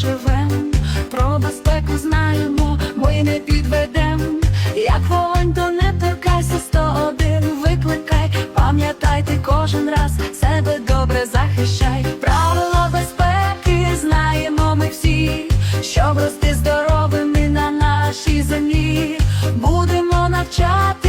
живем, про безпеку знаємо, ми не підведем. Як вогонь, то не торкайся 101 викликай, пам'ятайте кожен раз себе добре захищай. Правила безпеки знаємо ми всі, щоб рости здоровими на нашій землі. Будемо навчатись,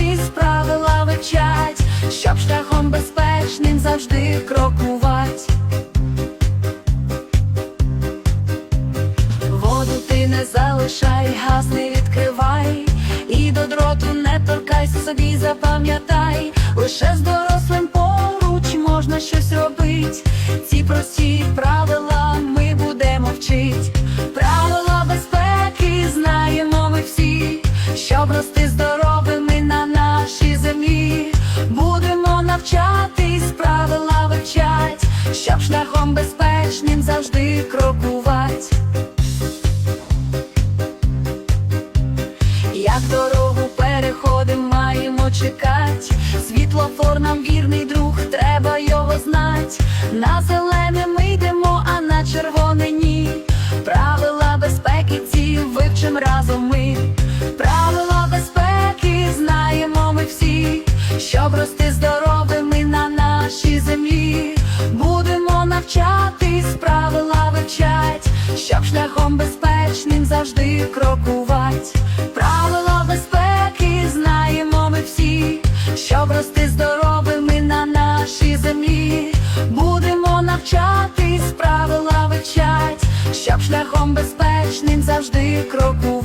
залишай, газ не відкривай, і до дроту не торкайся собі, запам'ятай, лише з дорослим поруч можна щось робить. Ці прості правила ми будемо вчить. Правила безпеки знаємо ми всі, щоб рости здоровими на нашій землі. Будемо навчатись, правила вивчать, щоб шляхом безпечним завжди крокувати. Дорогу маємо чекать. Світлофор нам вірний друг, треба його знать. На зелене ми йдемо, а на червоне ні. Правила безпеки ці вивчим разом ми. Правила безпеки знаємо ми всі, щоб рости здоровими на нашій землі. Будемо навчатись, правила вивчать, щоб шляхом щоб рости здоровими на нашій землі. Будемо навчатись, правила вивчать, щоб шляхом безпечним завжди крокувати.